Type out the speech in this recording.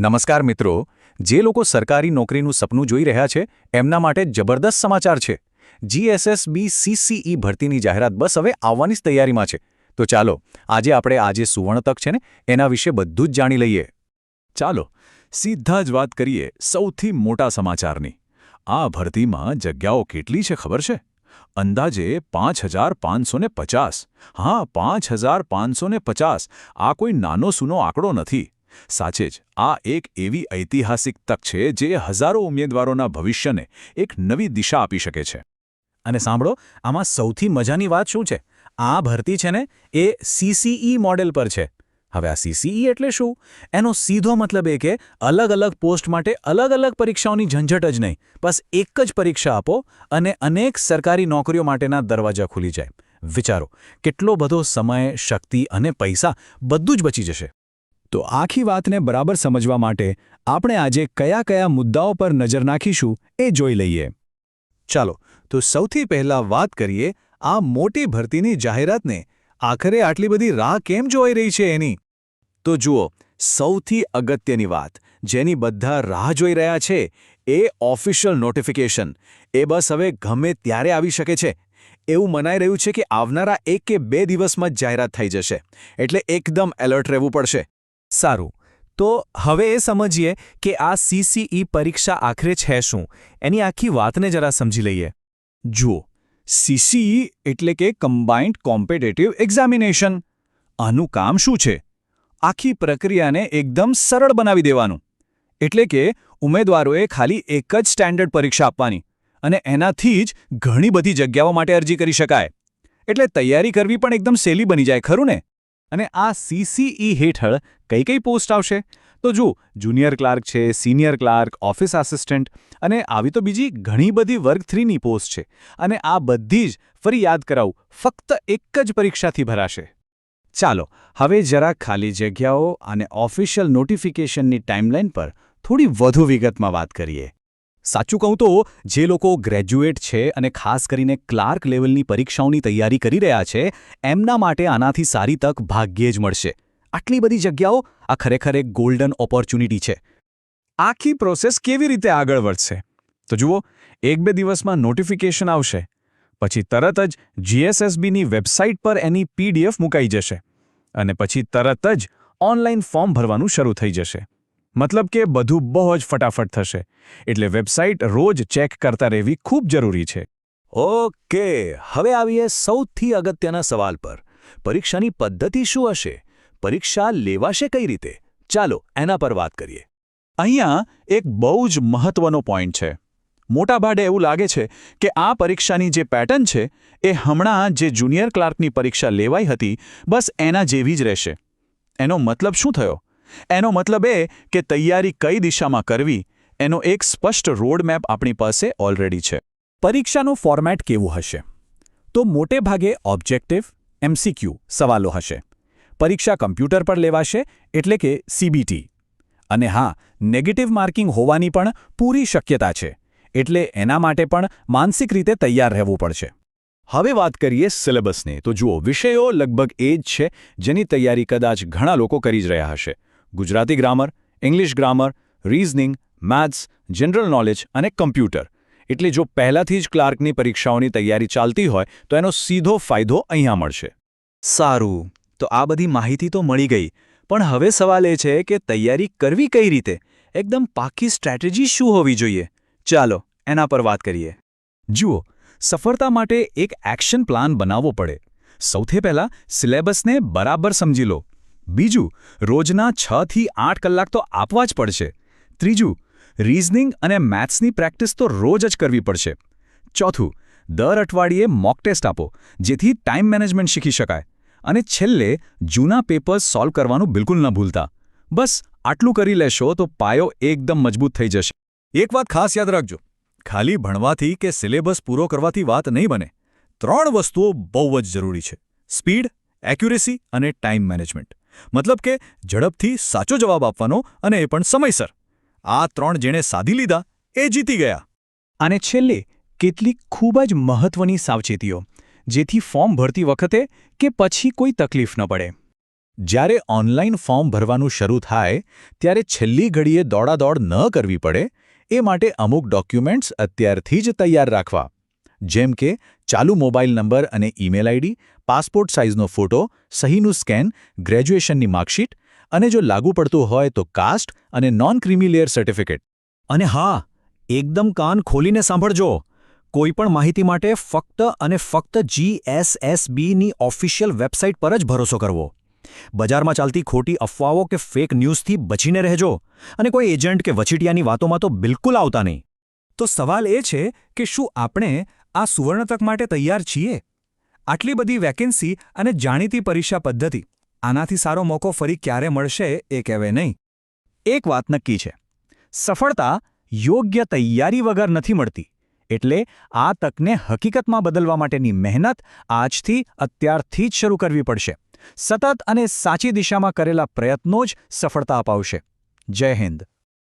નમસ્કાર મિત્રો, જે લોકો સરકારી નોકરીનું સપનું જોઈ રહ્યા છે, એમના માટે જબરદસ્ત સમાચાર છે. જીએસએસબી સીસીઈ ભરતીની જાહેરાત બસ હવે આવવાની જ તૈયારીમાં છે. તો ચાલો, આજે આપણે આજે સુવર્ણ તક છે ને, એના વિશે બધું જ જાણી લઈએ. ચાલો, સીધા જ વાત કરીએ સૌથી મોટા સમાચારની. આ ભરતીમાં જગ્યાઓ કેટલી છે ખબર છે? અંદાજે પાંચ હજાર પાંચસો ને પચાસ. હા, પાંચ હજાર પાંચસો ને પચાસ. આ કોઈ નાનો સૂનો આંકડો નથી. સાચે જ, આ એક એવી ઐતિહાસિક તક છે જે હજારો ઉમેદવારોના ભવિષ્યને એક નવી દિશા આપી શકે છે. અને સાંભળો, આમાં સૌથી મજાની વાત શું છે? આ ભરતી છે ને, એ સીસીઈ મોડેલ પર છે. હવે આ સીસીઈ એટલે શું? એનો સીધો મતલબ એ કે અલગ અલગ પોસ્ટ માટે અલગ અલગ પરીક્ષાઓની ઝંઝટ જ નહીં, બસ એક જ પરીક્ષા આપો અને અનેક સરકારી નોકરીઓ માટેના દરવાજા ખુલી જાય. વિચારો, કેટલો બધો સમય, શક્તિ અને પૈસા બધું જ બચી જશે. તો આખી વાતને બરાબર સમજવા માટે આપણે આજે કયા કયા મુદ્દાઓ પર નજર નાખીશું એ જોઈ લઈએ. ચાલો, તો સૌથી પહેલા વાત કરીએ આ મોટી ભરતીની જાહેરાતને. આખરે આટલી બધી રાહ કેમ જોઈ રહી છે એની? તો જુઓ, સૌથી અગત્યની વાત, જેની બધા રાહ જોઈ રહ્યા છે, એ ઓફિશિયલ નોટિફિકેશન. એ બસ હવે ગમે ત્યારે આવી શકે છે. એવું મનાઈ રહ્યું છે કે આવનારા એક કે બે દિવસમાં જ જાહેરાત થઈ જશે. એટલે એકદમ એલર્ટ રહેવું પડશે. સારું. તો હવે એ સમજીએ કે આ સીસીઈ પરીક્ષા આખરે છે શું. એની આખી વાતને જરા સમજી લઈએ. જુઓ સીસીઈ એટલે કે કમ્બાઇન્ડ કોમ્પિટેટિવ એક્ઝામિનેશન આનું કામ શું છે? આખી પ્રક્રિયાને એકદમ સરળ બનાવી દેવાનું. એટલે કે ઉમેદવારોએ ખાલી એક જ સ્ટેન્ડર્ડ પરીક્ષા આપવાની અને એનાથી જ ઘણી બધી જગ્યાઓ માટે અરજી કરી શકાય. એટલે તૈયારી કરવી પણ એકદમ સહેલી બની જાય, ખરું ને? અને આ સીસીઈ હેઠળ કઈ કઈ પોસ્ટ આવશે? તો જુઓ, જુનિયર ક્લાર્ક છે, સિનિયર ક્લાર્ક, ઓફિસ આસિસ્ટન્ટ અને આવી તો બીજી ઘણી બધી વર્ગ થ્રીની પોસ્ટ છે. અને આ બધી જ ફરી યાદ કરાવું, ફક્ત એક જ પરીક્ષાથી ભરાશે. ચાલો, હવે જરા ખાલી જગ્યાઓ અને ઓફિશિયલ નોટિફિકેશનની ટાઈમલાઈન પર થોડી વધુ વિગતમાં વાત કરીએ. સાચું કહું તો, જે લોકો ગ્રેજ્યુએટ છે અને ખાસ કરીને ક્લાર્ક લેવલની પરીક્ષાઓની તૈયારી કરી રહ્યા છે, એમના માટે આનાથી સારી તક ભાગ્યે જ મળશે. આટલી બધી જગ્યાઓ આ ખરેખર એક ગોલ્ડન ઓપોર્ચ્યુનિટી છે. આખી પ્રોસેસ કેવી રીતે આગળ વધશે? તો જુઓ, એક બે દિવસમાં નોટિફિકેશન આવશે, પછી તરત જ જીએસએસબીની વેબસાઇટ પર એની પીડીએફ મુકાઈ જશે, અને પછી તરત જ ઓનલાઈન ફોર્મ ભરવાનું શરૂ થઈ જશે. મતલબ કે બધું બહુ જ ફટાફટ થશે. એટલે વેબસાઇટ રોજ ચેક કરતા રહેવી ખૂબ જરૂરી છે. ઓકે હવે આવીએ સૌથી અગત્યના સવાલ પર. પરીક્ષાની પદ્ધતિ શું હશે? પરીક્ષા લેવાશે કઈ રીતે? ચાલો એના પર વાત કરીએ. અહીંયા એક બહુ જ મહત્વનો પોઈન્ટ છે. મોટાભાગે એવું લાગે છે કે આ પરીક્ષાની જે પેટર્ન છે એ હમણાં જે જુનિયર ક્લાર્કની પરીક્ષા લેવાઈ હતી બસ એના જેવી જ રહેશે. એનો મતલબ શું થયો? એનો મતલબ એ કે તૈયારી કઈ દિશામાં કરવી, એનો એક સ્પષ્ટ રોડમેપ આપણી પાસે ઓલરેડી છે. પરીક્ષાનું ફોર્મેટ કેવું હશે? તો મોટે ભાગે ઓબ્જેક્ટિવ એમસીક્યુ સવાલો હશે. પરીક્ષા કમ્પ્યુટર પર લેવાશે, એટલે કે સીબીટી અને હા નેગેટિવ માર્કિંગ હોવાની પણ પૂરી શક્યતા છે, એટલે એના માટે પણ માનસિક રીતે તૈયાર રહેવું પડશે. હવે વાત કરીએ સિલેબસની તો જુઓ, વિષયો લગભગ એ જ છે જેની તૈયારી કદાચ ઘણા લોકો કરી જ રહ્યા હશે. Gujarati grammar English grammar reasoning maths general knowledge અને કમ્પ્યુટર એટલે જો પહેલાથી જ ક્લાર્કની પરીક્ષાઓની તૈયારી ચાલતી હોય, તો એનો સીધો ફાયદો અહીંયા મળશે. સારું. તો આ બધી માહિતી તો મળી ગઈ. પણ હવે સવાલ એ છે કે તૈયારી કરવી કઈ રીતે? એકદમ પાકી સ્ટ્રેટેજી શું હોવી જોઈએ? ચાલો, એના પર વાત કરીએ. જુઓ, સફળતા માટે એક એક્શન પ્લાન બનાવવો પડે. સૌથી પહેલાં સિલેબસને બરાબર સમજી લો. બીજું, રોજના છ થી આઠ કલાક તો આપવા જ પડશે. ત્રીજું રીઝનિંગ અને મેથ્સની પ્રેક્ટિસ તો રોજ જ કરવી પડશે. ચોથું, દર અઠવાડિયે મોક ટેસ્ટ આપો, જેથી ટાઈમ મેનેજમેન્ટ શીખી શકાય. અને છેલ્લે, જૂના પેપર્સ સોલ્વ કરવાનું બિલકુલ ન ભૂલતા. બસ, આટલું કરી લેશો તો પાયો એકદમ મજબૂત થઈ જશે. એક વાત ખાસ યાદ રાખજો, ખાલી ભણવાથી કે સિલેબસ પૂરો કરવાથી વાત નહીં બને. ત્રણ વસ્તુઓ બહુ જ જરૂરી છે. સ્પીડ એક્યુરેસી અને ટાઈમ મેનેજમેન્ટ મતલબ કે ઝડપથી સાચો જવાબ આપવાનો અને એ પણ સમયસર. આ ત્રણ જેણે સાધી લીધા એ જીતી ગયા. અને છેલ્લે કેટલીક ખૂબ જ મહત્વની સાવચેતીઓ જેથી ફોર્મ ભરતી વખતે કે પછી કોઈ તકલીફ ન પડે. જ્યારે ઓનલાઈન ફોર્મ ભરવાનું શરૂ થાય ત્યારે છેલ્લી ઘડીએ દોડાદોડ ન કરવી પડે એ માટે અમુક ડોક્યુમેન્ટ્સ અત્યારથી જ તૈયાર રાખવા. જેમ કે ચાલુ મોબાઈલ નંબર અને ઈમેલ આઈડી, પાસપોર્ટ સાઇઝનો ફોટો, સહીનું સ્કેન, ગ્રેજ્યુએશનની માર્કશીટ અને જો લાગુ પડતું હોય તો કાસ્ટ અને નોન ક્રિમિલેયર સર્ટિફિકેટ અને હા, એકદમ કાન ખોલીને સાંભળજો. કોઈપણ માહિતી માટે ફક્ત અને ફક્ત જીએસએસબીની ઓફિશિયલ વેબસાઇટ પર જ ભરોસો કરવો. બજારમાં ચાલતી ખોટી અફવાઓ કે ફેક ન્યૂઝથી બચીને રહેજો. અને કોઈ એજન્ટ કે વચીટિયાની વાતોમાં તો બિલકુલ આવતા નહીં. તો સવાલ એ છે કે શું આપણે આ સુવર્ણતક માટે તૈયાર છીએ. આટલી બધી વેકેન્સી અને જાણીતી પરીક્ષા પદ્ધતિ. આનાથી સારો મોકો ફરી ક્યારે મળશે એ કહેવે નહીં. એક વાત નક્કી છે. સફળતા યોગ્ય તૈયારી વગર નથી મળતી. એટલે આ તકને હકીકતમાં બદલવા માટેની મહેનત આજથી, અત્યારથી જ શરૂ કરવી પડશે. સતત અને સાચી દિશામાં કરેલા પ્રયત્નો જ સફળતા અપાવશે. જય હિન્દ.